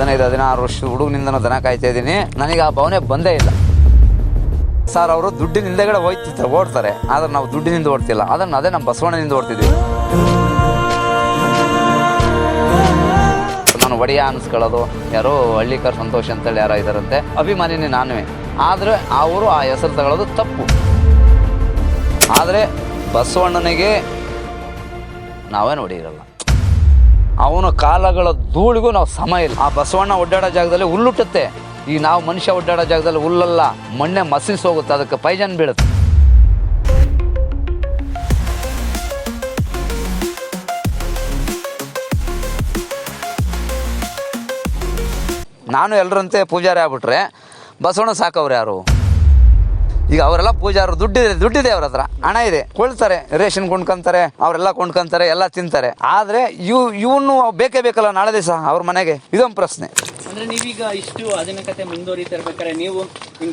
ಹದಿನೈದು ಹದಿನಾರು ವರ್ಷದ ಹುಡುಗನಿಂದ ದನ ಕಾಯ್ತಾ ಇದ್ದೀನಿ. ನನಗೆ ಆ ಭಾವನೆ ಬಂದೇ ಇಲ್ಲ. ಸರ್ ಅವರು ದುಡ್ಡಿನ ಹಿಂದೆಗಡೆ ಹೋಯ್ತಿರ್ತಾರೆ ಓಡ್ತಾರೆ. ಆದ್ರೆ ನಾವು ದುಡ್ಡಿನಿಂದ ಓಡ್ತಿಲ್ಲ. ಅದನ್ನ ಅದೇ ನಮ್ಮ ಬಸವಣ್ಣನಿಂದ ಓಡ್ತಿದ್ವಿ ನಾನು ಒಡೆಯ ಅನ್ಸ್ಕೊಳ್ಳೋದು, ಯಾರೋ ಹಳ್ಳಿಕರ್ ಸಂತೋಷ್ ಅಂತೇಳಿ ಯಾರೋ ಇದ್ದಾರಂತೆ, ಅಭಿಮಾನಿನಿ ನಾನುವೇ. ಆದರೆ ಅವರು ಆ ಹೆಸರು ತಗೊಳ್ಳೋದು ತಪ್ಪು. ಆದರೆ ಬಸವಣ್ಣನಿಗೆ ನಾವೇನು ಹೊಡೆಯಿರಲ್ಲ ಅವನ ಕಾಲಗಳ ಧೂಳಿಗೂ ನಾವು ಸಮ ಇಲ್ಲ. ಆ ಬಸವಣ್ಣ ಒಡ್ಡಾಡೋ ಜಾಗದಲ್ಲಿ ಹುಲ್ಲುಟ್ಟುತ್ತೆ. ಈ ನಾವು ಮನುಷ್ಯ ಒಡ್ಡಾಡೋ ಜಾಗದಲ್ಲಿ ಹುಲ್ಲಲ್ಲ, ಮಣ್ಣೆ ಮಸಿಸ್ ಹೋಗುತ್ತೆ, ಅದಕ್ಕೆ ಪೈಜನ್ ಬೀಳುತ್ತೆ. ನಾನು ಎಲ್ಲರಂತೆ ಪೂಜಾರಿ ಆಗ್ಬಿಟ್ರೆ, ಬಸವಣ್ಣ ಸಾಕವ್ರು ಯಾರು? ಈಗ ಅವರೆಲ್ಲ ಪೂಜಾರು, ದುಡ್ಡಿದೆ ದುಡ್ಡಿದೆ ಅವ್ರ ಹತ್ರ. ಹಣ ಇದೆ. ಕೊಳ್ತಾರೆ, ರೇಷನ್ ಕೊಂಡ್ಕೊಂತಾರೆ, ಅವರೆಲ್ಲ ಕೊಂಡ್ಕೊಂತಾರೆ, ಎಲ್ಲ ತಿಂತಾರೆ. ಆದ್ರೆ ಇವ್, ಇವನು ಬೇಕೇ ಬೇಕಲ್ಲ ನಾಳೆ ದಿವಸ ಅವ್ರ ಮನೆಗೆ? ಇದೊಂದು ಪ್ರಶ್ನೆ. ಅಂದ್ರೆ ನೀವೀಗ ಇಷ್ಟು ಆಧುನಿಕತೆ ಮುಂದುವರಿತಾ ಇರ್ಬೇಕಾದ್ರೆ ನೀವು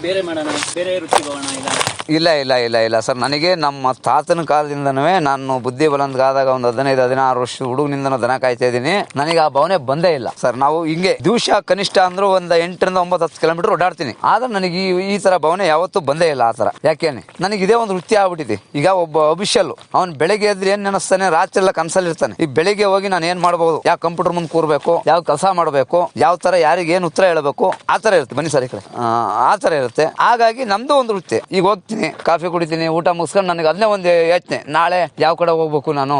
ಬೇರೆ ಮಾಡೋಣ, ಬೇರೆ ರುಚಿ ಹೋಗೋಣ ಇಲ್ಲ ಇಲ್ಲ ಇಲ್ಲ ಇಲ್ಲ ಇಲ್ಲ. ಸರ್, ನನಗೆ ನಮ್ಮ ತಾತನ ಕಾಲದಿಂದನೂ ನಾನು ಬುದ್ಧಿ ಬಲಂದ್ಗಾದಾಗ ಒಂದು ಹದಿನೈದು, ಹದಿನಾರು ವರ್ಷ ಹುಡುಗನಿಂದ ದನ ಕಾಯ್ತಾ ಇದ್ದೀನಿ. ನನಗೆ ಆ ಭಾವನೆ ಬಂದೇ ಇಲ್ಲ. ಸರ್, ನಾವು ಹಿಂಗೆ ದಿವಸ ಕನಿಷ್ಠ ಅಂದ್ರೂ ಒಂದು ಎಂಟರಿಂದ ಒಂಬತ್ತು, ಹತ್ತು ಕಿಲೋಮೀಟರ್ ಓಡಾಡ್ತೀನಿ. ಆದ್ರೆ ನನಗೆ ಈ ತರ ಭಾವನೆ ಯಾವತ್ತೂ ಬಂದೇ ಇಲ್ಲ ಆ ತರ. ಯಾಕೇನೆ ನನಗೆ ಇದೇ ಒಂದು ವೃತ್ತಿ ಆಗ್ಬಿಟ್ಟಿದೆ. ಈಗ ಒಬ್ಬ ಅಭಿಷಲ್ ಅವ್ನು ಬೆಳಗ್ಗೆ ಎದ್ರೆ ಏನ್ ನೆನಸ್ತಾನೆ? ರಾತ್ರಿ ಎಲ್ಲ ಕನ್ಸಲ್ಲಿ ಇರ್ತಾನೆ. ಈ ಬೆಳಿಗ್ಗೆ ಹೋಗಿ ನಾನು ಏನ್ ಮಾಡಬಹುದು ಯಾವ ಕಂಪ್ಯೂಟರ್ ಮುಂದೆ ಕೂರ್ಬೇಕು? ಯಾವ ಕೆಲಸ ಮಾಡಬೇಕು? ಯಾವ ತರ, ಯಾರಿಗೆ ಏನು ಉತ್ತರ ಹೇಳಬೇಕು? ಆ ತರ ಇರುತ್ತೆ. ಬನ್ನಿ ಸರ್ ಈ ಕಡೆ. ಆ ತರ ಇರುತ್ತೆ. ಹಾಗಾಗಿ ನಮ್ದು ಒಂದು ವೃತ್ತಿ. ಈಗ ಹೋಗ್ತೀನಿ. ಕಾಫಿ ಕುಡಿತೀನಿ, ಊಟ ಮುಗಿಸ್ಕೊಂಡು ನನಗೆ ಅದನ್ನೇ ಒಂದು ಯೋಚನೆ ನಾಳೆ ಯಾವ ಕಡೆ ಹೋಗ್ಬೇಕು ನಾನು?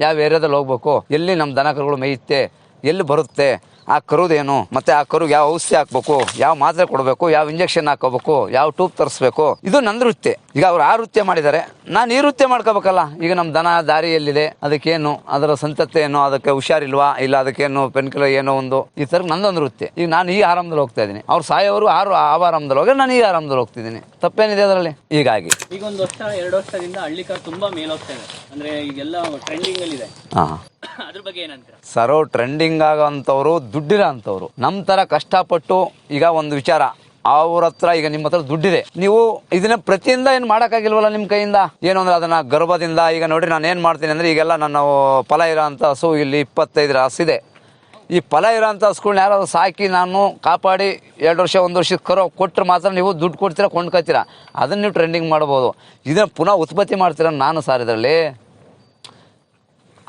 ಯಾವ ಏರಿಯಾದಲ್ಲಿ ಹೋಗ್ಬೇಕು? ಎಲ್ಲಿ ನಮ್ಮ ದನ ಕರುಗಳು ಮೇಯುತ್ತೆ? ಎಲ್ಲಿ ಬರುತ್ತೆ? ಆ ಕರುದೇನು ಮತ್ತೆ ಆ ಕರುಗೆ ಯಾವ ಔಷಧಿ ಹಾಕ್ಬೇಕು? ಯಾವ ಮಾತ್ರೆ ಕೊಡಬೇಕು? ಯಾವ ಇಂಜೆಕ್ಷನ್ ಹಾಕೋಬೇಕು? ಯಾವ ಟ್ಯೂಬ್ ತರಿಸ್ಬೇಕು? ಇದು ನನ್ನ ವೃತ್ತಿ. ಈಗ ಅವ್ರು ಆ ವೃತ್ತಿ ಮಾಡಿದ್ದಾರೆ. ನಾನು ಈ ವೃತ್ತಿ ಮಾಡ್ಕೋಬೇಕಲ್ಲ? ಈಗ ನಮ್ಮ ದನ ದಾರಿಯಲ್ಲಿದೆ ಅದಕ್ಕೇನು? ಅದರ ಸಂತತಿ ಏನು? ಅದಕ್ಕೆ ಹುಷಾರಿಲ್ವಾ? ಇಲ್ಲ ಅದಕ್ಕೇನು? ಪೆನ್ಕಿಲ ಏನೋ ಒಂದು? ಈ ಥರ ನಂದೊಂದು ವೃತ್ತಿ. ಈಗ ನಾನು ಈ ಆರಾಮದಲ್ಲಿ ಹೋಗ್ತಾ ಇದ್ದೀನಿ. ಅವ್ರು ಸಾಯೋರು ಆರು ಆ ಆರಾಮದಲ್ಲಿ ಹೋಗಿ ನಾನು ಈ ಆರಾಮದಲ್ಲಿ ಹೋಗ್ತಿದ್ದೀನಿ. ತಪ್ಪೇನಿದೆ ಅದರಲ್ಲಿ? ಹೀಗಾಗಿ. ಈಗ ಒಂದು ವರ್ಷ ಎರಡು ವರ್ಷದಿಂದ ಹಳ್ಳಿಕಾರ್ ತುಂಬಾ ಮೇಲೋಗ್ತಾ ಇದೆ ಅಂದ್ರೆ ಈಗೆಲ್ಲ ಟ್ರೆಂಡಿಂಗ್ ಅಲ್ಲಿ ಇದೆ. ಹಾಂ. ಅದ್ರ ಬಗ್ಗೆ ಸರೋ ಟ್ರೆಂಡಿಂಗ್ ಆಗೋಂಥವ್ರು ದುಡ್ಡಿರೋ ಅಂಥವ್ರು ನಮ್ಮ ಥರ ಕಷ್ಟಪಟ್ಟು ಈಗ ಒಂದು ವಿಚಾರ. ಅವ್ರ ಹತ್ರ ಈಗ ನಿಮ್ಮ ಹತ್ರ ದುಡ್ಡಿದೆ. ನೀವು ಇದನ್ನ ಪ್ರತಿಯಿಂದ ಏನು ಮಾಡೋಕ್ಕಾಗಿಲ್ವಲ್ಲ ನಿಮ್ಮ ಕೈಯಿಂದ? ಏನು ಅಂದ್ರೆ ಅದನ್ನ ಗರ್ಭದಿಂದ, ಈಗ ನೋಡಿ ನಾನು ಏನು ಮಾಡ್ತೀನಿ ಅಂದ್ರೆ ಈಗೆಲ್ಲ ನನ್ನ ಫಲ ಇರೋ ಅಂಥ ಹಸು ಇಲ್ಲಿ ಇಪ್ಪತ್ತೈದರ ಹಸಿದೆ ಈ ಫಲ ಇರೋಂಥ ಹಸುಗಳನ್ನ ಯಾರಾದ್ರು ಸಾಕಿ ನಾನು ಕಾಪಾಡಿ ಎರಡು ವರ್ಷ, ಒಂದು ವರ್ಷದ ಕರೋ ಕೊಟ್ಟರೆ ಮಾತ್ರ ನೀವು ದುಡ್ಡು ಕೊಡ್ತೀರಾ ಕೊಂಡ್ಕೊತೀರಾ? ಅದನ್ನ ನೀವು ಟ್ರೆಂಡಿಂಗ್ ಮಾಡ್ಬೋದು. ಇದನ್ನ ಪುನಃ ಉತ್ಪತ್ತಿ ಮಾಡ್ತೀರಾ ನಾನು ಸರ್ ಇದರಲ್ಲಿ.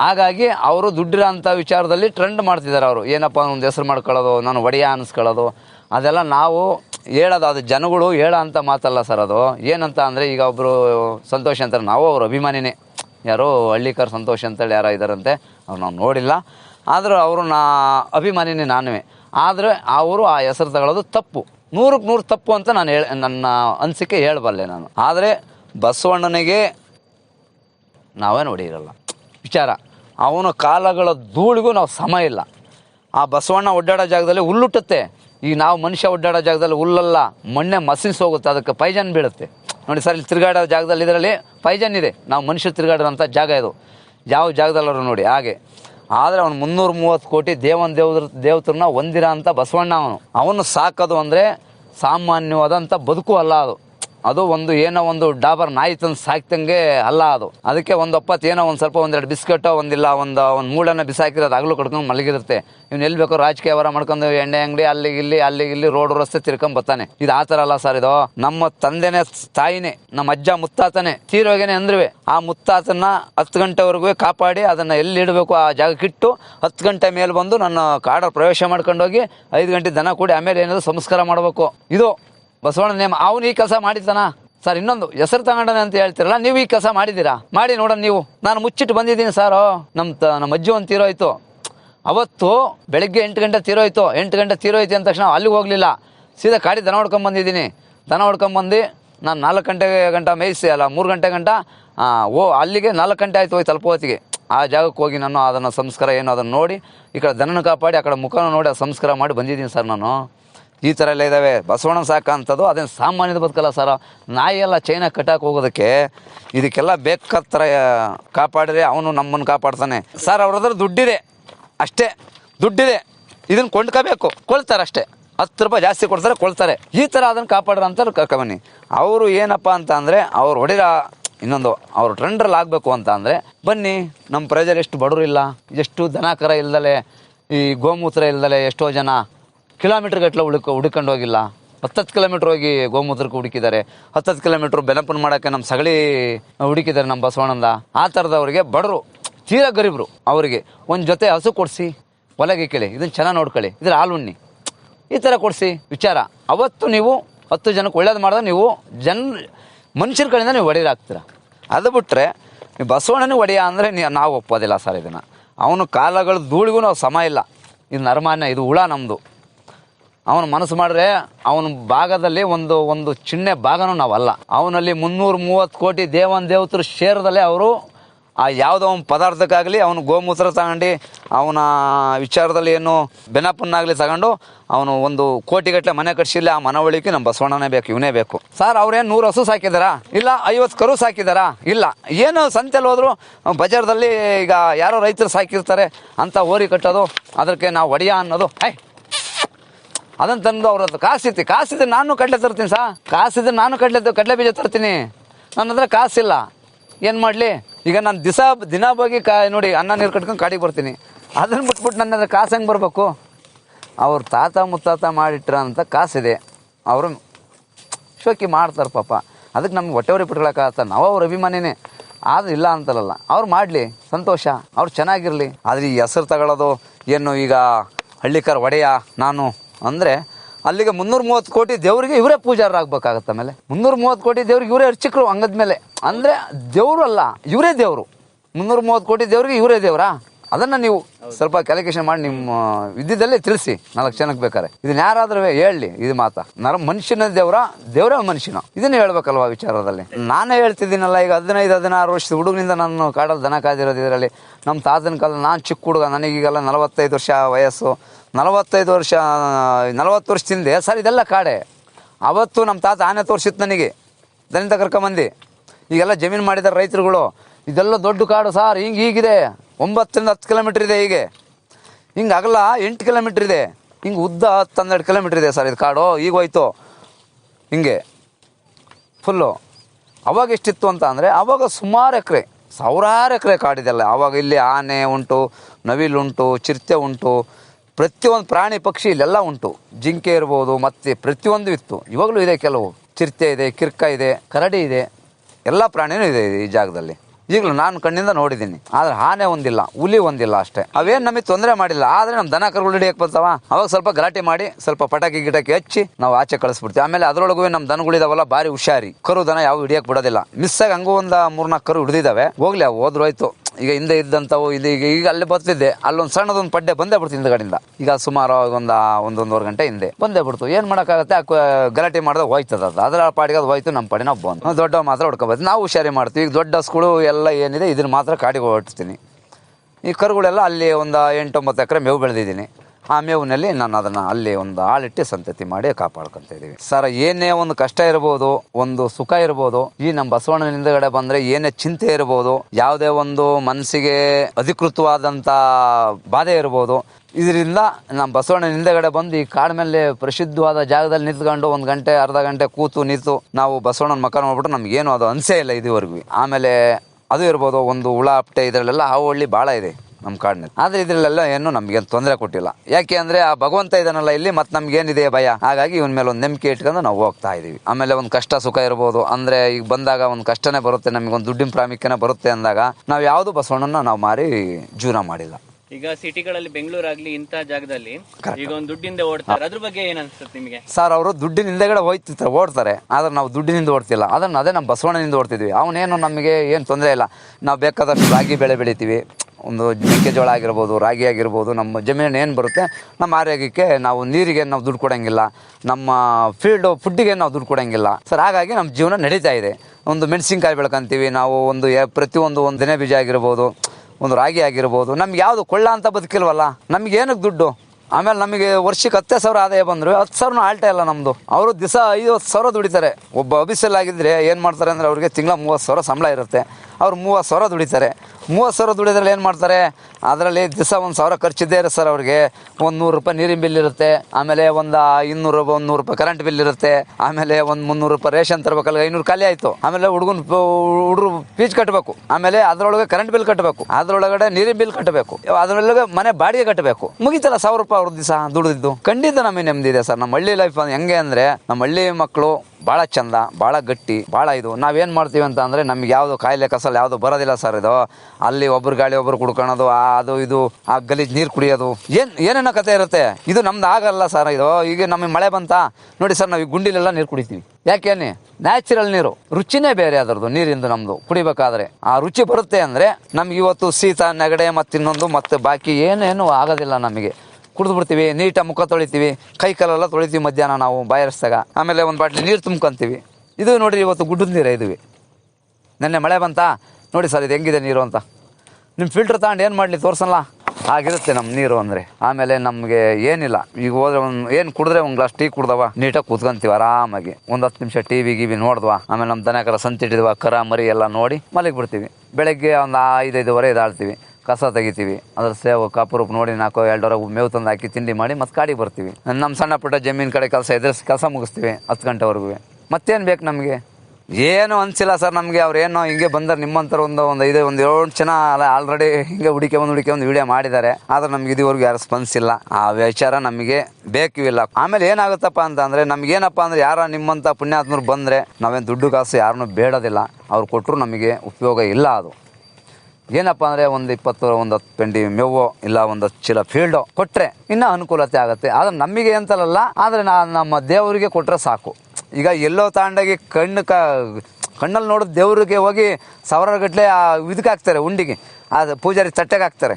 ಹಾಗಾಗಿ ಅವರು ದುಡ್ಡಿರೋ ಅಂಥ ವಿಚಾರದಲ್ಲಿ ಟ್ರೆಂಡ್ ಮಾಡ್ತಿದ್ದಾರೆ ಅವರು. ಏನಪ್ಪ, ಒಂದು ಹೆಸರು ಮಾಡ್ಕೊಳ್ಳೋದು, ನಾನು ಒಡೆಯ ಅನ್ಸ್ಕೊಳ್ಳೋದು. ಅದೆಲ್ಲ ನಾವು ಹೇಳೋದು, ಅದು ಜನಗಳು ಹೇಳೋ ಅಂತ ಮಾತಲ್ಲ ಸರ್ ಅದು. ಏನಂತ ಅಂದರೆ ಈಗ ಒಬ್ಬರು ಸಂತೋಷ್ ಅಂತಾರೆ ನಾವು ಅವ್ರ ಅಭಿಮಾನಿನೇ. ಯಾರೋ ಹಳ್ಳಿಕರ್ ಸಂತೋಷ್ ಅಂತೇಳಿ ಯಾರೋ ಇದ್ದಾರಂತೆ, ಅವ್ರು ನಾವು ನೋಡಿಲ್ಲ. ಆದರೂ ಅವರು ನಾ ಅಭಿಮಾನಿನೇ ನಾನುವೇ. ಆದರೆ ಅವರು ಆ ಹೆಸರು ತಗೊಳ್ಳೋದು ತಪ್ಪು. ನೂರಕ್ಕೆ ನೂರು ತಪ್ಪು ಅಂತ ನಾನು ಹೇಳ, ನನ್ನ ಅನಿಸಿಕೆ ಹೇಳಬಲ್ಲೆ ನಾನು. ಆದರೆ ಬಸವಣ್ಣನಿಗೆ ನಾವೇ ಹೊಡೆಯಿರಲ್ಲ ವಿಚಾರ. ಅವನ ಕಾಲಗಳ ಧೂಳಿಗೂ ನಾವು ಸಮ ಇಲ್ಲ. ಆ ಬಸವಣ್ಣ ಒಡ್ಡಾಡೋ ಜಾಗದಲ್ಲಿ ಹುಲ್ಲುಟ್ಟುತ್ತೆ. ಈಗ ನಾವು ಮನುಷ್ಯ ಒಡ್ಡಾಡೋ ಜಾಗದಲ್ಲಿ ಹುಲ್ಲಲ್ಲ, ಮಣ್ಣೆ ಮಸಿಸ್ ಹೋಗುತ್ತೆ, ಅದಕ್ಕೆ ಪೈಜನ್ ಬೀಳುತ್ತೆ. ನೋಡಿ ಸರ್, ಇಲ್ಲಿ ತಿರುಗಾಡೋ ಜಾಗದಲ್ಲಿ ಇದರಲ್ಲಿ ಪೈಜನ್ ಇದೆ. ನಾವು ಮನುಷ್ಯ ತಿರುಗಾಡೋಂಥ ಜಾಗ ಇದು. ಯಾವ ಜಾಗದಲ್ಲರೂ ನೋಡಿ, ಹಾಗೆ. ಆದರೆ ಅವನು ಮುನ್ನೂರ ಮೂವತ್ತು ಕೋಟಿ ದೇವನ ದೇವ್ರ, ದೇವತರನ್ನ ಹೊಂದಿರೋ ಅಂಥ ಬಸವಣ್ಣ ಅವನು. ಅವನು ಸಾಕೋದು ಅಂದರೆ ಸಾಮಾನ್ಯವಾದಂಥ ಬದುಕು ಅಲ್ಲ ಅದು. ಅದು ಒಂದು ಏನೋ ಒಂದು ಡಾಬರ್ ನಾಯಿ ತಂದು ಸಾಕ್ತಂಗೆ ಅಲ್ಲ ಅದು. ಅದಕ್ಕೆ ಒಂದು ಒಪ್ಪತ್ತು ಏನೋ ಒಂದು ಸ್ವಲ್ಪ ಒಂದೆರಡು ಬಿಸ್ಕೆಟೋ, ಒಂದಿಲ್ಲ, ಒಂದು ಒಂದು ಮೂಳನ್ನ ಬಿಸಾಕಿರೋದು ಹಗಲು ಕಟ್ಕೊಂಡು ಮಲಗಿರುತ್ತೆ. ಇವ್ನು ಎಲ್ಲಿ ಬೇಕೋ ರಾಜಕೀಯ ವ್ಯವಹಾರ ಮಾಡ್ಕೊಂಡು ಎಣ್ಣೆ ಅಂಗಡಿ ಅಲ್ಲಿಗೆ ಇಲ್ಲಿ ಅಲ್ಲಿಗೆ ಇಲ್ಲಿ, ರೋಡ್ ರಸ್ತೆ ತಿರ್ಕೊಂಡ್ ಬರ್ತಾನೆ. ಇದು ಆ ಥರ ಅಲ್ಲ ಸರ್ ಇದು. ನಮ್ಮ ತಂದೆನೇ ತಾಯಿನೇ, ನಮ್ಮ ಅಜ್ಜ ಮುತ್ತಾತನೇ, ತೀರೋಗೇನೆ ಅಂದ್ರುವೆ. ಆ ಮುತ್ತಾತನ ಹತ್ತು ಗಂಟೆವರೆಗೂ ಕಾಪಾಡಿ ಅದನ್ನ ಎಲ್ಲಿ ಇಡಬೇಕು ಆ ಜಾಗಕ್ಕಿಟ್ಟು ಹತ್ತು ಗಂಟೆ ಮೇಲೆ ಬಂದು ನನ್ನ ಕಾಡ ಪ್ರವೇಶ ಮಾಡ್ಕೊಂಡೋಗಿ ಐದು ಗಂಟೆ ದನ ಕೂಡಿ ಆಮೇಲೆ ಏನಾದ್ರು ಸಂಸ್ಕಾರ ಮಾಡಬೇಕು. ಇದು ಬಸವಣ್ಣ ನೇಮ, ಅವನು ಈ ಕೆಲಸ ಮಾಡಿದ್ದಾನ? ಸರ್, ಇನ್ನೊಂದು, ಹೆಸರು ತಗೊಂಡನೆ ಅಂತ ಹೇಳ್ತಿರಲ್ಲ, ನೀವು ಈ ಕೆಲಸ ಮಾಡಿದ್ದೀರಾ? ಮಾಡಿ ನೋಡೋಣ ನೀವು. ನಾನು ಮುಚ್ಚಿಟ್ಟು ಬಂದಿದ್ದೀನಿ ಸಾರು. ನಮ್ಮ ನಮ್ಮ ಅಜ್ಜಿ ಒಂದು ತೀರೋಯ್ತು. ಅವತ್ತು ಬೆಳಗ್ಗೆ ಎಂಟು ಗಂಟೆ ತೀರೋಯ್ತು. ಎಂಟು ಗಂಟೆ ತೀರೋಯ್ತು ಅಂದ ತಕ್ಷಣ ಅಲ್ಲಿಗೆ ಹೋಗಲಿಲ್ಲ. ಸೀದಾ ಕಾಡಿ ದನ ಹೊಡ್ಕೊಂಡ್ ಬಂದಿದ್ದೀನಿ. ದನ ಹೊಡ್ಕೊಂಬಂದು ನಾನು ನಾಲ್ಕು ಗಂಟೆ ಗಂಟ ಮೇಯಿಸಿ, ಅಲ್ಲ, ಮೂರು ಗಂಟೆ ಗಂಟ ಓ, ಅಲ್ಲಿಗೆ ನಾಲ್ಕು ಗಂಟೆ ಆಯ್ತು ಹೋಯ್ತು ತಲುಪೋ ಹೊತ್ತಿಗೆ ಆ ಜಾಗಕ್ಕೆ ಹೋಗಿ ನಾನು ಅದನ್ನು ಸಂಸ್ಕಾರ ಏನು ಅದನ್ನು ನೋಡಿ, ಈ ಕಡೆ ದನನ ಕಾಪಾಡಿ, ಆ ಕಡೆ ಮುಖನ ನೋಡಿ, ಆ ಸಂಸ್ಕಾರ ಮಾಡಿ ಬಂದಿದ್ದೀನಿ ಸರ್ ನಾನು. ಈ ಥರ ಎಲ್ಲ ಇದ್ದಾವೆ ಬಸವಣ್ಣ ಸಾಕಂಥದ್ದು ಅದೇನು ಸಾಮಾನ್ಯದ ಬದುಕಲ್ಲ ಸರ್? ನಾಯಿ ಎಲ್ಲ ಚೈನಾ ಕಟ್ಟಾಕ್ ಹೋಗೋದಕ್ಕೆ ಇದಕ್ಕೆಲ್ಲ ಬೇಕಾದ ಥರ ಕಾಪಾಡಿದ್ರೆ ಅವನು ನಮ್ಮನ್ನು ಕಾಪಾಡ್ತಾನೆ. ಸರ್ ಅವ್ರ ದುಡ್ಡಿದೆ. ಅಷ್ಟೇ. ದುಡ್ಡಿದೆ. ಇದನ್ನು ಕೊಂಡ್ಕೋಬೇಕು. ಕೊಳ್ತಾರೆ ಅಷ್ಟೇ. ಹತ್ತು ರೂಪಾಯಿ ಜಾಸ್ತಿ ಕೊಡ್ತಾರೆ, ಕೊಳ್ತಾರೆ. ಈ ಥರ ಅದನ್ನು ಕಾಪಾಡ್ರ ಅಂತ ಕರ್ಕೊಬನ್ನಿ. ಅವರು ಏನಪ್ಪ ಅಂತ ಅಂದರೆ, ಅವ್ರು ಹೊಡಿರ, ಇನ್ನೊಂದು, ಅವ್ರು ಟ್ರೆಂಡ್ರಲ್ಲಿ ಆಗಬೇಕು ಅಂತ ಅಂದರೆ, ಬನ್ನಿ ನಮ್ಮ ಪ್ರಜರು ಎಷ್ಟು ಬಡವರು ಇಲ್ಲ ಎಷ್ಟು ದನಕರ ಇಲ್ದಲೆ, ಈ ಗೋಮೂತ್ರ ಇಲ್ದಲೆ ಎಷ್ಟೋ ಜನ ಕಿಲೋಮೀಟ್ರ್ ಗಟ್ಟಲೆ ಹುಡುಕ ಹುಡುಕೊಂಡು ಹೋಗಿಲ್ಲ. ಹತ್ತತ್ತು ಕಿಲೋಮೀಟ್ರ್ ಹೋಗಿ ಗೋಮೂತ್ರಕ್ಕೆ ಹುಡುಕಿದ್ದಾರೆ. ಹತ್ತತ್ತು ಕಿಲೋಮೀಟ್ರ್ ಬೆನಪನ್ ಮಾಡೋಕ್ಕೆ ನಮ್ಮ ಸಗಳಿ ಹುಡುಕಿದ್ದಾರೆ ನಮ್ಮ ಬಸವಣ್ಣಂದ. ಆ ಥರದವ್ರಿಗೆ ಬಡರು ತೀರಾ ಗರೀಬ್ರು ಅವರಿಗೆ. ಒಂದು ಜೊತೆ ಹಸು ಕೊಡಿಸಿ ಹೊಲಗೆ ಕೇಳಿ ಇದನ್ನು ಚೆನ್ನಾಗಿ ನೋಡ್ಕೊಳ್ಳಿ, ಇದ್ರ ಹಾಲು ಉಣ್ಣಿ. ಈ ಥರ ಕೊಡಿಸಿ, ವಿಚಾರ. ಅವತ್ತು ನೀವು ಹತ್ತು ಜನಕ್ಕೆ ಒಳ್ಳೇದು ಮಾಡಿದ್ರೆ ನೀವು ಜನ ಮನುಷ್ಯರ ಕಡೆಯಿಂದ ನೀವು ಒಡೆಯರಾಗ್ತೀರ ಅದು ಬಿಟ್ಟರೆ ನೀವು ಬಸವಣ್ಣನಿಗೆ ಒಡೆಯ ಅಂದರೆ ನಾವು ಒಪ್ಪೋದಿಲ್ಲ ಸರ್ ಇದನ್ನು. ಅವನು ಕಾಲಗಳ ಧೂಳಿಗೂ ನಾವು ಸಮ ಇಲ್ಲ. ಇದು ನರಮಾನ್ಯ, ಇದು ಹುಳ ನಮ್ಮದು ಅವನು ಮನಸ್ಸು ಮಾಡಿದ್ರೆ ಅವನ ಭಾಗದಲ್ಲಿ ಒಂದು ಒಂದು ಚಿಹ್ನೆ ಭಾಗನೂ ನಾವಲ್ಲ. ಅವನಲ್ಲಿ ಮುನ್ನೂರ ಮೂವತ್ತು ಕೋಟಿ ದೇವನ್ ದೇವತರ ಶೇರದಲ್ಲೇ ಅವರು ಆ ಯಾವುದೋ ಒಂದು ಪದಾರ್ಥಕ್ಕಾಗಲಿ ಅವನು ಗೋಮೂತ್ರ ತಗೊಂಡು ಅವನ ವಿಚಾರದಲ್ಲಿ ಏನು ಬೆನಪನ್ನಾಗಲಿ ತಗೊಂಡು ಅವನು ಒಂದು ಕೋಟಿಗಟ್ಟಲೆ ಮನೆ ಕಟ್ಸಿಲ್ಲ ಆ ಮನವಳಿಕೆ ನಮ್ಮ ಬಸವಣ್ಣನೇ ಬೇಕು, ಇವನೇ ಬೇಕು. ಸರ್ ಅವ್ರೇನು ನೂರು ಹಸು ಸಾಕಿದಾರ? ಇಲ್ಲ, ಐವತ್ತು ಕರು ಸಾಕಿದಾರಾ? ಇಲ್ಲ. ಏನು ಸಂತೆಲಿ ಹೋದ್ರು ಬಜಾರ್ದಲ್ಲಿ ಈಗ ಯಾರೋ ರೈತರು ಸಾಕಿರ್ತಾರೆ ಅಂತ ಓರಿ ಕಟ್ಟೋದು, ಅದಕ್ಕೆ ನಾವು ಒಡೆಯ ಅನ್ನೋದು, ಹೈ! ಅದನ್ನ ತಂದು ಅವ್ರ ಹತ್ರ ಕಾಸಿತ್ತು ಕಾಸಿದ್ರೆ ನಾನು ಕಡಲೆ ತರ್ತೀನಿ ಸಾ. ಕಾಸಿದ್ರೆ ನಾನು ಕಡಲೆ ಕಡಲೆ ಬೀಜ ತರ್ತೀನಿ. ನನ್ನ ಹತ್ರ ಕಾಸಿಲ್ಲ. ಏನು ಮಾಡಲಿ? ಈಗ ನಾನು ದಿಸ ದಿನ ಹೋಗಿ ಕಾ ನೋಡಿ ಅನ್ನ ನೀರು ಕಟ್ಕೊಂಡು ಕಾಡಿಗೆ ಬರ್ತೀನಿ. ಅದನ್ನು ಬಿಟ್ಬಿಟ್ಟು ನನ್ನ ಹತ್ರ ಕಾಸು ಹೆಂಗೆ ಬರಬೇಕು? ಅವ್ರ ತಾತ ಮುತ್ತಾತ ಮಾಡಿಟ್ರ ಅಂತ ಕಾಸಿದೆ. ಅವರು ಶೋಕಿ ಮಾಡ್ತಾರೆ ಪಾಪ. ಅದಕ್ಕೆ ನಮ್ಗೆ ಹೊಟ್ಟೆವರಿ ಬಿಟ್ಕೊಳಕ್ಕಾಗತ್ತ. ನಾವು ಅವ್ರ ಅಭಿಮಾನಿನೇ. ಆದ್ರೆ ಇಲ್ಲ ಅಂತಲ್ಲ ಅವ್ರು ಮಾಡಲಿ. ಸಂತೋಷ. ಅವ್ರು ಚೆನ್ನಾಗಿರಲಿ. ಆದರೆ ಈ ಹೆಸರು ತಗೊಳ್ಳೋದು ಏನು ಈಗ ಹಳ್ಳಿಕರ್ ಒಡೆಯ? ನಾನು ಅಂದರೆ ಅಲ್ಲಿಗೆ ಮುನ್ನೂರ ಮೂವತ್ತು ಕೋಟಿ ದೇವರಿಗೆ ಇವರೇ ಪೂಜಾರರಾಗಬೇಕಾಗತ್ತೆ ಆಮೇಲೆ. ಮುನ್ನೂರ ಮೂವತ್ತು ಕೋಟಿ ದೇವ್ರಿಗೆ ಇವರೇ ಅರ್ಚಕರು ಹಂಗದ ಮೇಲೆ. ಅಂದರೆ ದೇವರು ಅಲ್ಲ, ಇವರೇ ದೇವರು. ಮುನ್ನೂರ ಮೂವತ್ತು ಕೋಟಿ ದೇವರಿಗೆ ಇವರೇ ದೇವರಾ? ಅದನ್ನು ನೀವು ಸ್ವಲ್ಪ ಕ್ಯಾಲ್ಕುಲೇಷನ್ ಮಾಡಿ ನಿಮ್ಮ ವಿದ್ಯದಲ್ಲಿ ತಿಳಿಸಿ. ನಾಲ್ಕು ಜನಕ್ಕೆ ಬೇಕಾರೆ ಇದನ್ನ ಯಾರಾದ್ರೂ ಹೇಳಿ ಇದು ಮಾತಾ. ನರ ಮನುಷ್ಯನ ದೇವರ ದೇವರ ಮನುಷ್ಯನ. ಇದನ್ನ ಹೇಳ್ಬೇಕಲ್ವಾ ವಿಚಾರದಲ್ಲಿ? ನಾನೇ ಹೇಳ್ತಿದ್ದೀನಲ್ಲ, ಈಗ ಹದಿನೈದು, ಹದಿನಾರು ವರ್ಷದ ಹುಡುಗನಿಂದ ನಾನು ಕಾಡಲ್ಲಿ ದನ ಕಾದಿರೋದು ಇದರಲ್ಲಿ. ನಮ್ಮ ತಾತನ ಕಾಲ ನಾನು ಚಿಕ್ಕ ಹುಡುಗ, ನನಗೀಗೆಲ್ಲ ನಲವತ್ತೈದು ವರ್ಷ ವಯಸ್ಸು. ನಲವತ್ತೈದು ವರ್ಷ, ನಲವತ್ತು ವರ್ಷ ತಿಂದೆ ಸರ್, ಇದೆಲ್ಲ ಕಾಡೆ. ಅವತ್ತು ನಮ್ಮ ತಾತ ಆನೆ ತೋರಿಸಿತ್ತು ನನಗೆ. ದಲಿತ ಕರ್ಕೊಂಬಂದು. ಈಗೆಲ್ಲ ಜಮೀನು ಮಾಡಿದ್ದಾರೆ ರೈತರುಗಳು. ಇದೆಲ್ಲ ದೊಡ್ಡ ಕಾಡು ಸರ್, ಹಿಂಗೆ ಹೀಗಿದೆ. ಒಂಬತ್ತರಿಂದ ಹತ್ತು ಕಿಲೋಮೀಟ್ರ್ ಇದೆ ಹೀಗೆ. ಹಿಂಗೆ ಅಗಲ ಎಂಟು ಕಿಲೋಮೀಟ್ರ್ ಇದೆ. ಹಿಂಗೆ ಉದ್ದ ಹತ್ತು, ಹನ್ನೆರಡು ಕಿಲೋಮೀಟ್ರ್ ಇದೆ ಸರ್, ಇದು ಕಾಡು. ಈಗ ಹೋಯ್ತು. ಹಿಂಗೆ. ಫುಲ್ಲು ಅವಾಗ ಎಷ್ಟಿತ್ತು ಅಂತ ಅಂದರೆ, ಅವಾಗ ಸುಮಾರು ಎಕರೆ, ಸಾವಿರಾರು ಎಕರೆ ಕಾಡಿದೆಲ್ಲ. ಆವಾಗ ಇಲ್ಲಿ ಆನೆ ಉಂಟು, ನವಿಲು ಉಂಟು, ಚಿರತೆ ಉಂಟು. ಪ್ರತಿಯೊಂದು ಪ್ರಾಣಿ ಪಕ್ಷಿ ಇಲ್ಲೆಲ್ಲ ಉಂಟು. ಜಿಂಕೆ ಇರ್ಬೋದು, ಮತ್ತೆ ಪ್ರತಿಯೊಂದು ಇತ್ತು. ಇವಾಗಲೂ ಇದೆ ಕೆಲವು. ಚಿರ್ತೆ ಇದೆ, ಕಿರ್ಕ ಇದೆ, ಕರಡಿ ಇದೆ. ಎಲ್ಲ ಪ್ರಾಣಿನೂ ಇದೆ ಈ ಜಾಗದಲ್ಲಿ. ಈಗಲೂ ನಾನು ಕಣ್ಣಿಂದ ನೋಡಿದ್ದೀನಿ. ಆದ್ರೆ ಆನೆ ಒಂದಿಲ್ಲ, ಹುಲಿ ಒಂದಿಲ್ಲ ಅಷ್ಟೇ. ಅವೇನು ನಮಗೆ ತೊಂದರೆ ಮಾಡಿಲ್ಲ, ಆದರೆ ನಮ್ಮ ದನ ಕರುಗಳು ಹಿಡಿಯಕ್ಕೆ ಬರ್ತಾವ? ಅವಾಗ ಸ್ವಲ್ಪ ಗಲಾಟೆ ಮಾಡಿ, ಸ್ವಲ್ಪ ಪಟಾಕಿ ಗಿಟಾಕಿ ಹಚ್ಚಿ, ನಾವು ಆಚೆ ಕಳಿಸ್ಬಿಡ್ತೀವಿ. ಆಮೇಲೆ ಅದರೊಳಗೂ ನಮ್ಮ ದನಗಳಿದಾವಲ್ಲ, ಭಾರಿ ಹುಷಾರಿ. ಕರು ದನ ಯಾವ ಹಿಡಿಯಕ್ಕೆ ಬಿಡೋದಿಲ್ಲ. ಮಿಸ್ ಆಗಿ ಹಂಗೂ ಒಂದು ಮೂರ್ನಾಲ್ಕು ಕರು ಹಿಡಿದಿದ್ದಾವೆ. ಹೋಗ್ಲಿ, ಅವು ಹೋದ್ರು ಹೋಯ್ತು. ಈಗ ಹಿಂದೆ ಇದ್ದಂಥವು ಇದು ಈಗ ಈಗ ಅಲ್ಲಿ ಬರ್ತಿದ್ದೆ. ಅಲ್ಲೊಂದು ಸಣ್ಣದೊಂದು ಪಡ್ಡೆ ಬಂದೇ ಬಿಡ್ತು ಹಿಂದ್ಗಡೆಯಿಂದ ಈಗ ಸುಮಾರು ಒಂದು ಒಂದೊಂದುವರೆ ಗಂಟೆ ಹಿಂದೆ ಬಂದೇ ಬಿಡ್ತು. ಏನು ಮಾಡೋಕ್ಕಾಗತ್ತೆ? ಗಲಾಟೆ ಮಾಡಿದ್ರೆ ಹೋಯ್ತದ ಅದು. ಅದರ ಪಾಡಿಗೆ ಅದು ಹೋಯ್ತು, ನಮ್ಮ ಪಾಡಿನ ಬಂದು ದೊಡ್ಡ ಮಾತ್ರ ಹುಡ್ಕೋಬೋದು. ನಾವು ಹುಷಾರಿ ಮಾಡ್ತೀವಿ. ಈಗ ದೊಡ್ಡ ಹಸ್ಗಳು ಎಲ್ಲ ಏನಿದೆ, ಇದನ್ನ ಮಾತ್ರ ಕಾಡಿಗೆ ಹೊರಡ್ತೀನಿ ಈ ಕರುಗಳೆಲ್ಲ ಅಲ್ಲಿ ಒಂದು ಎಂಟೊಂಬತ್ತು ಎಕರೆ ಮೇವು ಬೆಳೆದಿದ್ದೀನಿ. ಆ ಮೇವಿನಲ್ಲಿ ನಾನು ಅದನ್ನು ಅಲ್ಲಿ ಒಂದು ಆಳಿಟ್ಟು ಸಂತತಿ ಮಾಡಿ ಕಾಪಾಡ್ಕೊಂತ ಇದ್ದೀವಿ. ಸರ್, ಏನೇ ಒಂದು ಕಷ್ಟ ಇರ್ಬೋದು, ಒಂದು ಸುಖ ಇರ್ಬೋದು, ಈ ನಮ್ಮ ಬಸವಣ್ಣನ ಹಿಂದಗಡೆ ಬಂದ್ರೆ ಏನೇ ಚಿಂತೆ ಇರ್ಬೋದು, ಯಾವುದೇ ಒಂದು ಮನಸ್ಸಿಗೆ ಅಧಿಕೃತವಾದಂಥ ಬಾಧೆ ಇರ್ಬೋದು, ಇದರಿಂದ ನಮ್ಮ ಬಸವಣ್ಣನ ಹಿಂದೆಗಡೆ ಬಂದು ಈ ಕಾಡ ಮೇಲೆ ಪ್ರಸಿದ್ಧವಾದ ಜಾಗದಲ್ಲಿ ನಿಂತ್ಕೊಂಡು ಒಂದು ಗಂಟೆ, ಅರ್ಧ ಗಂಟೆ ಕೂತು ನಿಂತು ನಾವು ಬಸವಣ್ಣನ ಮಕ್ಕ ನೋಡ್ಬಿಟ್ಟು ಏನು ಅದು ಅನಿಸೇ ಇಲ್ಲ ಇದುವರೆಗೂ. ಆಮೇಲೆ ಅದು ಇರ್ಬೋದು ಒಂದು ಹುಳ, ಅಪ್ಟೆ, ಇದರಲ್ಲೆಲ್ಲ ಹಾವು ಹಳ್ಳಿ ಭಾಳ ಇದೆ. ನಮ್ಮ ಕಾಡಿನಲ್ಲಿ. ಆದರೆ ಇದರಲ್ಲೆಲ್ಲ ಏನು ನಮಗೇನು ತೊಂದರೆ ಕೊಟ್ಟಿಲ್ಲ. ಯಾಕೆ ಅಂದರೆ ಆ ಭಗವಂತ ಇದನ್ನಲ್ಲ ಇಲ್ಲಿ ಮತ್ತು ನಮ್ಗೇನಿದೆ ಭಯ? ಹಾಗಾಗಿ ಇವನ್ ಮೇಲೆ ಒಂದು ನಂಬಿಕೆ ಇಟ್ಕೊಂಡು ನಾವು ಹೋಗ್ತಾ ಇದೀವಿ. ಆಮೇಲೆ ಒಂದು ಕಷ್ಟ ಸುಖ ಇರ್ಬೋದು. ಅಂದರೆ ಈಗ ಬಂದಾಗ ಒಂದು ಕಷ್ಟನೇ ಬರುತ್ತೆ ನಮಗೆ ಒಂದು ದುಡ್ಡಿನ ಪ್ರಾಮುಖ್ಯನೇ ಬರುತ್ತೆ ಅಂದಾಗ ನಾವು ಯಾವುದು ಬಸವಣ್ಣನ ನಾವು ಮಾರಿ ಜೀವನ ಮಾಡಿಲ್ಲ. ಈಗ ಸಿಟಿಗಳಲ್ಲಿ ಬೆಂಗಳೂರಾಗ್ಲಿ ಇಂಥ ಜಾಗದಲ್ಲಿ ಈಗ ಒಂದು ದುಡ್ಡಿಂದ ಓಡ್ತಾರೆ. ಅದ್ರ ಬಗ್ಗೆ ಏನ್ ಅನ್ಸುತ್ತೆ ನಿಮಗೆ? ಸರ್ ಅವರು ದುಡ್ಡಿನ ಹಿಂದೆಗಡೆ ಹೋಯ್ತಿರ್ತಾರೆ ಓಡ್ತಾರೆ. ಆದ್ರೆ ನಾವು ದುಡ್ಡಿನಿಂದ ಓಡ್ತಿಲ್ಲ. ಅದನ್ನ ಅದೇ ನಮ್ಮ ಬಸವಣ್ಣನಿಂದ ಓಡ್ತಿದ್ವಿ. ಅವನೇನು ನಮಗೆ ಏನು ತೊಂದರೆ ಇಲ್ಲ. ನಾವು ಬೇಕಾದಷ್ಟು ರಾಗಿ ಬೆಳೆ ಬೆಳಿತೀವಿ. ಒಂದು ಮೆಕ್ಕೆಜೋಳ ಆಗಿರ್ಬೋದು, ರಾಗಿ ಆಗಿರ್ಬೋದು, ನಮ್ಮ ಜಮೀನು ಏನು ಬರುತ್ತೆ? ನಮ್ಮ ಆರೋಗ್ಯಕ್ಕೆ ನಾವು ನೀರಿಗೆ ನಾವು ದುಡ್ಡು ಕೊಡೋಂಗಿಲ್ಲ. ನಮ್ಮ ಫೀಲ್ಡು ಫುಡ್ಡಿಗೆ ನಾವು ದುಡ್ಡು ಕೊಡೋಂಗಿಲ್ಲ. ಸರ್, ಹಾಗಾಗಿ ನಮ್ಮ ಜೀವನ ನಡೀತಾ ಇದೆ. ಒಂದು ಮೆಣಸಿನ್ಕಾಯಿ ಬೆಳ್ಕೊಂತೀವಿ, ನಾವು ಒಂದು ಪ್ರತಿಯೊಂದು ಒಂದು ದಿನ ಬೀಜ ಆಗಿರ್ಬೋದು, ಒಂದು ರಾಗಿ ಆಗಿರ್ಬೋದು, ನಮ್ಗೆ ಯಾವುದು ಕೊಳ್ಳ ಅಂತ ಬದುಕಿಲ್ವಲ್ಲ? ನಮ್ಗೆ ಏನಕ್ಕೆ ದುಡ್ಡು? ಆಮೇಲೆ ನಮಗೆ ವರ್ಷಕ್ಕೆ ಹತ್ತೇ ಸಾವಿರ ಆದಾಯ ಬಂದರು ಹತ್ತು ಸಾವಿರನೂ ಆಳ್ಟೇ ಇಲ್ಲ ನಮ್ಮದು ಅವರು ದಿವಸ ಐವತ್ತು ಸಾವಿರ ದುಡಿತಾರೆ. ಒಬ್ಬ ಅಫೀಸಲ್ಲಿ ಆಗಿದ್ರೆ ಏನು ಮಾಡ್ತಾರೆ ಅಂದರೆ ಅವ್ರಿಗೆ ತಿಂಗಳ ಮೂವತ್ತು ಸಾವಿರ ಸಂಬಳ ಇರುತ್ತೆ. ಅವ್ರು ಮೂವತ್ತು ಸಾವಿರ ದುಡಿತಾರೆ. ಮೂವತ್ತು ಸಾವಿರ ದುಡಿದ್ರಲ್ಲಿ ಏನು ಮಾಡ್ತಾರೆ? ಅದರಲ್ಲಿ ದಿವಸ ಒಂದು ಸಾವಿರ ಖರ್ಚಿದ್ದೇ ಇರುತ್ತೆ ಸರ್ ಅವ್ರಿಗೆ. ಒಂದು ನೂರು ರೂಪಾಯಿ ನೀರಿನ ಬಿಲ್ ಇರುತ್ತೆ. ಆಮೇಲೆ ಒಂದು ಇನ್ನೂರು ಒಂದು ನೂರು ರೂಪಾಯಿ ಕರೆಂಟ್ ಬಿಲ್ ಇರುತ್ತೆ. ಆಮೇಲೆ ಒಂದು ಮುನ್ನೂರು ರೂಪಾಯಿ ರೇಷನ್ ತರಬೇಕಲ್ಲ ಐನೂರು ಖಾಲಿ ಆಯಿತು. ಆಮೇಲೆ ಹುಡುಗನ ಹುಡುಗರು ಫೀಸ್ ಕಟ್ಟಬೇಕು ಆಮೇಲೆ ಅದರೊಳಗೆ ಕರೆಂಟ್ ಬಿಲ್ ಕಟ್ಟಬೇಕು ಅದರೊಳಗಡೆ ನೀರಿನ ಬಿಲ್ ಕಟ್ಟಬೇಕು ಅದರೊಳಗೆ ಮನೆ ಬಾಡಿಗೆ ಕಟ್ಟಬೇಕು ಮುಗಿತಲ್ಲ ಸಾವಿರ ರೂಪಾಯಿ ಅವ್ರ ದಿವಸ ದುಡಿದಿದ್ದು. ಖಂಡಿತ ನಮಗೆ ನೆಮ್ಮದಿ ಇದೆ ಸರ್. ನಮ್ಮ ಹಳ್ಳಿ ಲೈಫ್ ಹೆಂಗೆ ಅಂದರೆ ನಮ್ಮ ಹಳ್ಳಿ ಮಕ್ಕಳು ಭಾಳ ಚಂದ, ಭಾಳ ಗಟ್ಟಿ, ಭಾಳ ಇದು. ನಾವೇನು ಮಾಡ್ತೀವಿ ಅಂತ ಅಂದರೆ ನಮ್ಗೆ ಯಾವುದು ಕಾಯಿಲೆ ಕಸಲ್ ಯಾವುದು ಬರೋದಿಲ್ಲ ಸರ್ ಇದು. ಅಲ್ಲಿ ಒಬ್ರು ಗಾಳಿ ಒಬ್ರು ಕುಡ್ಕೊಳೋದು, ಆ ಅದು ಇದು, ಆ ಗಲೀಜ್ ನೀರು ಕುಡಿಯೋದು. ಏನು, ಏನೇನೋ ಕತೆ ಇರುತ್ತೆ. ಇದು ನಮ್ದು ಆಗಲ್ಲ ಸರ್ ಇದು. ಈಗ ನಮಗೆ ಮಳೆ ಬಂತ? ನೋಡಿ ಸರ್ ನಾವು ಈ ಗುಂಡಿಲೆಲ್ಲ ನೀರು ಕುಡಿತೀವಿ. ಯಾಕೇನೆ ನ್ಯಾಚುರಲ್ ನೀರು. ರುಚಿನೇ ಬೇರೆ ಅದರದ್ದು ನೀರಿಂದು ನಮ್ಮದು ಕುಡಿಬೇಕಾದ್ರೆ. ಆ ರುಚಿ ಬರುತ್ತೆ ಅಂದರೆ ನಮ್ಗೆ ಇವತ್ತು ಶೀತ, ನೆಗಡೆ ಮತ್ತು ಇನ್ನೊಂದು ಮತ್ತು ಬಾಕಿ ಏನೇನು ಆಗೋದಿಲ್ಲ ನಮಗೆ. ಕುಡಿದು ಬಿಡ್ತೀವಿ ನೀಟಾಗಿ ಮುಖ ತೊಳಿತೀವಿ, ಕೈ ಕಾಲೆಲ್ಲ ತೊಳಿತೀವಿ ಮಧ್ಯಾಹ್ನ ನಾವು ಬಾಯರ್ಸ್ದಾಗ. ಆಮೇಲೆ ಒಂದು ಬಾಟ್ಲಿ ನೀರು ತುಂಬ್ಕೊಂತೀವಿ. ಇದು ನೋಡಿರಿ ಇವತ್ತು ಗುಡ್ಡದ ನೀರು ಇದ್ವಿ. ನೆನ್ನೆ ಮಳೆ ಬಂತಾ? ನೋಡಿ ಸರ್, ಇದು ಹೆಂಗಿದೆ ನೀರು ಅಂತ. ನಿಮ್ಮ ಫಿಲ್ಟರ್ ತಗೊಂಡು ಏನು ಮಾಡಲಿ ತೋರ್ಸಲ್ಲ? ಆಗಿರುತ್ತೆ ನಮ್ಮ ನೀರು ಅಂದರೆ. ಆಮೇಲೆ ನಮಗೆ ಏನಿಲ್ಲ. ಈಗ ಹೋದ್ರೆ ಒಂದು, ಏನು ಕುಡಿದ್ರೆ ಒಂದು ಗ್ಲಾಸ್ ಟೀ ಕುಡ್ದವ. ನೀಟಾಗಿ ಕೂತ್ಕೊಂತೀವಿ ಆರಾಮಾಗಿ. ಒಂದು ಹತ್ತು ನಿಮಿಷ ಟಿ ವಿ ಗಿವಿ ನೋಡ್ದ್ವಾ. ಆಮೇಲೆ ನಮ್ಮ ದನಕರ ಸಂತಿಡಿದ್ವ, ಕರ ಮರಿ ಎಲ್ಲ ನೋಡಿ ಮಲಗಿ ಬಿಡ್ತೀವಿ ಬೆಳಗ್ಗೆ ಒಂದು ಐದೈದುವರೆ ಇದಾಳ್ತೀವಿ. ಕಸ ತೆಗಿತೀವಿ. ಅದ್ರ ಸೇವು ಕಾಪುರೂಪ್ ನೋಡಿ ನಾಲ್ಕು ಎರಡರ ಮೇವು ತಂದು ಹಾಕಿ ತಿಂಡಿ ಮಾಡಿ ಮತ್ತೆ ಕಾಡಿಗೆ ಬರ್ತೀವಿ. ನಮ್ಮ ಸಣ್ಣ ಪುಟ್ಟ ಜಮೀನು ಕಡೆ ಕೆಲಸ ಇದ್ರೆ ಕೆಲಸ ಮುಗಿಸ್ತೀವಿ ಹತ್ತು ಗಂಟೆವರೆಗೂ. ಮತ್ತೇನು ಬೇಕು ನಮಗೆ? ಏನು ಅನಿಸಿಲ್ಲ ಸರ್ ನಮಗೆ. ಅವ್ರೇನೋ ಹಿಂಗೆ ಬಂದರೆ ನಿಮ್ಮಂಥರ ಒಂದು ಒಂದು ಐದು, ಒಂದು ಏಳು ಜನ ಆಲ್ರೆಡಿ ಹಿಂಗೆ ಹುಡುಕೆ ಒಂದು ಹುಡುಕೆ ಒಂದು ವಿಡಿಯೋ ಮಾಡಿದ್ದಾರೆ. ಆದರೆ ನಮ್ಗೆ ಇದುವರೆಗೂ ಯಾರು ಸ್ಪಂದಿಸಿಲ್ಲ ಆ ವಿಚಾರ ನಮಗೆ ಬೇಕೂ ಇಲ್ಲ. ಆಮೇಲೆ ಏನಾಗುತ್ತಪ್ಪ ಅಂತ ಅಂದರೆ, ನಮಗೇನಪ್ಪ ಅಂದರೆ ಯಾರ ನಿಮ್ಮಂಥ ಪುಣ್ಯಾತ್ಮರು ಬಂದರೆ ನಾವೇನು ದುಡ್ಡು ಕಾಸು ಯಾರನ್ನೂ ಬೇಡೋದಿಲ್ಲ. ಅವ್ರು ಕೊಟ್ಟರು ನಮಗೆ ಉಪಯೋಗ ಇಲ್ಲ ಅದು. ಏನಪ್ಪ ಅಂದರೆ ಒಂದು ಇಪ್ಪತ್ತು, ಒಂದು ಹತ್ತು ಪೆಂಡಿ ಮೇವು ಇಲ್ಲ ಒಂದು ಚೀಲ ಫೀಲ್ಡು ಕೊಟ್ಟರೆ ಇನ್ನೂ ಅನುಕೂಲತೆ ಆಗುತ್ತೆ. ಆದರೆ ನಮಗೆ ಅಂತಲ್ಲ ಆದರೆ ನಾ ನಮ್ಮ ದೇವರಿಗೆ ಕೊಟ್ಟರೆ ಸಾಕು. ಈಗ ಎಲ್ಲೋ ತಾಂಡಾಗಿ ಕಣ್ಣು ಕಣ್ಣಲ್ಲಿ ನೋಡಿದ ದೇವ್ರಿಗೆ ಹೋಗಿ ಸಾವಿರಾರು ಗಟ್ಟಲೆ ಇದಕ್ಕೆ ಹಾಕ್ತಾರೆ ಉಂಡಿಗೆ. ಅದು ಪೂಜಾರಿ ತಟ್ಟೆಗೆ ಹಾಕ್ತಾರೆ.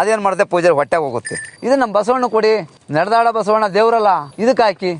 ಅದೇನು ಮಾಡುತ್ತೆ ಪೂಜಾರಿ ಹೊಟ್ಟೆಗೆ ಹೋಗುತ್ತೆ. ಇದು ನಮ್ಮ ಬಸವಣ್ಣ ಕೊಡಿ. ನಡೆದಾಡ ಬಸವಣ್ಣ ದೇವರಲ್ಲ. ಇದಕ್ಕೆ ಹಾಕಿ.